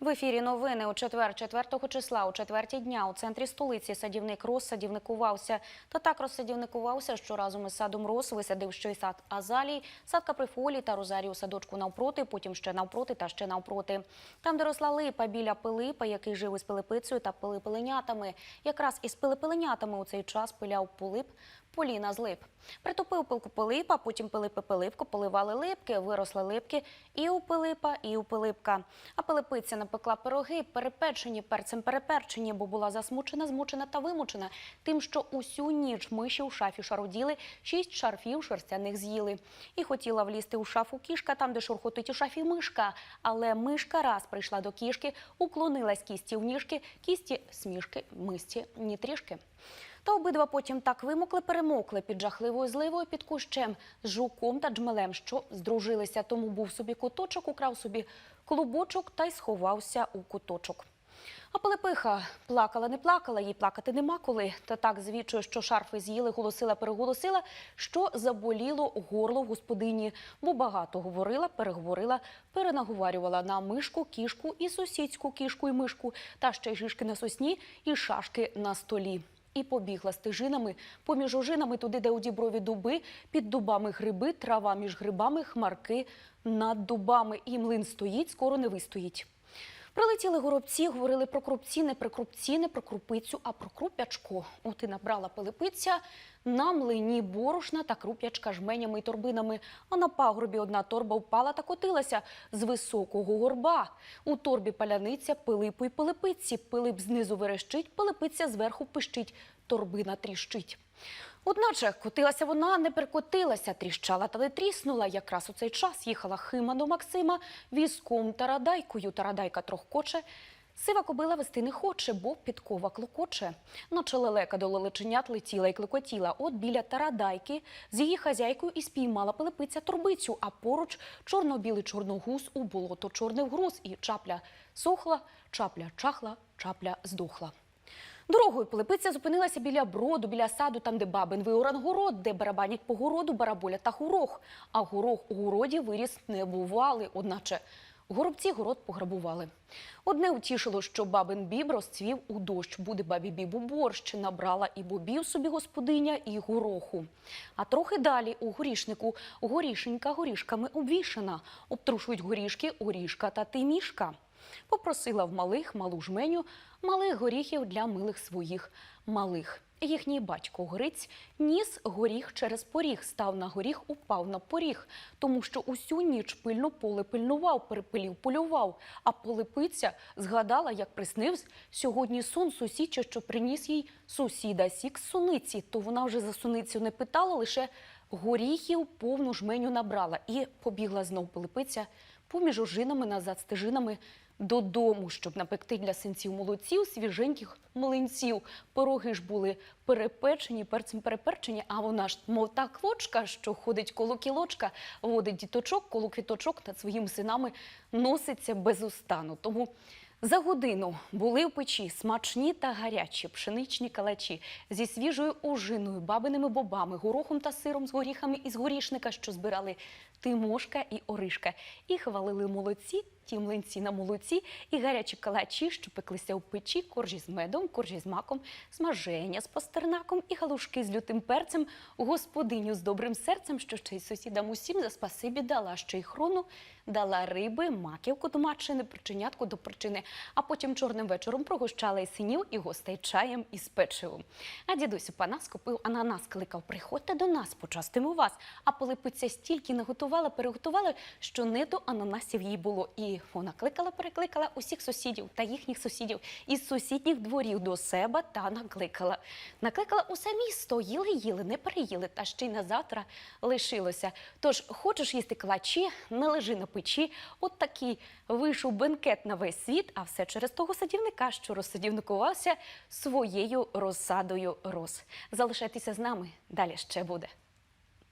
В ефірі новини у четвер, 4 числа, у четвертій дня у центрі столиці садівник Рос садівникувався. Та так розсадівникувався, що разом із садом Рос висадив ще й сад Азалій, сад Каприфолі та Розарію садочку навпроти, потім ще навпроти та ще навпроти. Там, де росла липа біля Пилипа, який жив із Пилипицею та пилипеленятами. Якраз із пилипеленятами у цей час пиляв Пилип, Поліна з лип. Притопив пилку Пилипа, потім Пилипи Пилипко поливали липки, виросли липки і у Пилипа, і у Пилипка. А Пилипиця напекла пироги, перепечені, перцем переперчені, бо була засмучена, змучена та вимучена тим, що усю ніч миші у шафі шаруділи, шість шарфів шерстяних з'їли. І хотіла влізти у шафу кішка, там, де шурхотить у шафі мишка. Але мишка раз прийшла до кішки, уклонилась кісті в ніжки, кісті смішки, мисті ні трішки. Та обидва потім так вимокли, перемокли під жахливою зливою під кущем з жуком та джмелем, що здружилися. Тому був собі куточок, украв собі клубочок та й сховався у куточок. А Пилипиха плакала, не плакала, їй плакати нема коли. Та так звідчує, що шарфи з'їли, голосила, переголосила, що заболіло горло в господині, бо багато говорила, переговорила, перенаговарювала на мишку, кішку і сусідську кішку і мишку, та ще й жишки на сосні і шашки на столі. І побігла стежинами, поміж ожинами туди, де у діброві дуби, під дубами гриби, трава між грибами, хмарки над дубами. І млин стоїть, скоро не вистоїть. Прилетіли горобці, говорили про крупці, не про крупці, не про крупицю, а про круп'ячко. От і набрала пилипиця на млині борошна та круп'ячка жменями й торбинами. А на пагорбі одна торба впала та котилася з високого горба. У торбі паляниця пилипу й пилипиці. Пилип знизу верещить, пилипиця зверху пищить, торбина тріщить. Одначе котилася вона, не перекотилася, тріщала та не тріснула. Якраз у цей час їхала Хима до Максима візком та радайкою. Тарадайка трохкоче. Сива кобила вести не хоче, бо підкова клокоче. Наче лелека до лелеченят летіла й клекотіла. От біля тарадайки з її хазяйкою і спіймала пилипиця торбицю, а поруч чорно-білий чорногуз у болото чорний вгруз. І чапля сохла, чапля чахла, чапля здохла. Дорогою Пилипиця зупинилася біля броду, біля саду, там, де бабин виоран город, де барабанять по городу бараболя та горох. А горох у городі виріс не бували, одначе горобці город пограбували. Одне утішило, що бабин біб розцвів у дощ. Буде бабі бібу борщ. Набрала і бобів собі господиня, і гороху. А трохи далі у горішнику горішенька горішками обвішана. Обтрушують горішки орішка та тимішка. Попросила в малих малу жменю малих горіхів для милих своїх малих. Їхній батько Гриць ніс горіх через поріг, став на горіх, упав на поріг, тому що усю ніч пильно поле пильнував, перепилів, полював. А полипиця згадала, як приснився сьогодні сон сусідча, що приніс їй сусіда сік суниці. То вона вже за суницю не питала, лише горіхів повну жменю набрала і побігла знов полипиця поміж ожинами назад стежинами додому, щоб напекти для синців молодців свіженьких млинців. Пироги ж були перепечені, перцем переперчені, а вона ж, мов та квочка, що ходить коло кілочка, водить діточок, коло квіточок над своїми синами носиться без устану. Тому за годину були в печі смачні та гарячі пшеничні калачі зі свіжою ожиною, бабиними бобами, горохом та сиром з горіхами із горішника, що збирали Тимошка і Оришка. І хвалили молодці, ті млинці на молоці, і гарячі калачі, що пеклися в печі, коржі з медом, коржі з маком, смаження з пастернаком і галушки з лютим перцем, господиню з добрим серцем, що ще й сусідам усім за спасибі дала ще й хрону, дала риби, маківку до матчини, причинятку до причини, а потім чорним вечором прогощала і синів, і гостей чаєм із печивом. А дідусь у пана скупив ананас, кликав, приходьте до нас, почастимо вас. А Пилипиця стільки наготувала, переготувала, що не до ананасів їй було. І вона кликала, перекликала усіх сусідів та їхніх сусідів із сусідніх дворів до себе та накликала. Накликала усе місто, їли, їли, не переїли, та ще й на завтра лишилося. Тож, хочеш їсти калачі, не лежи на печі. От такий вийшов бенкет на весь світ, а все через того садівника, що розсадівникувався своєю розсадою роз. Залишайтеся з нами, далі ще буде.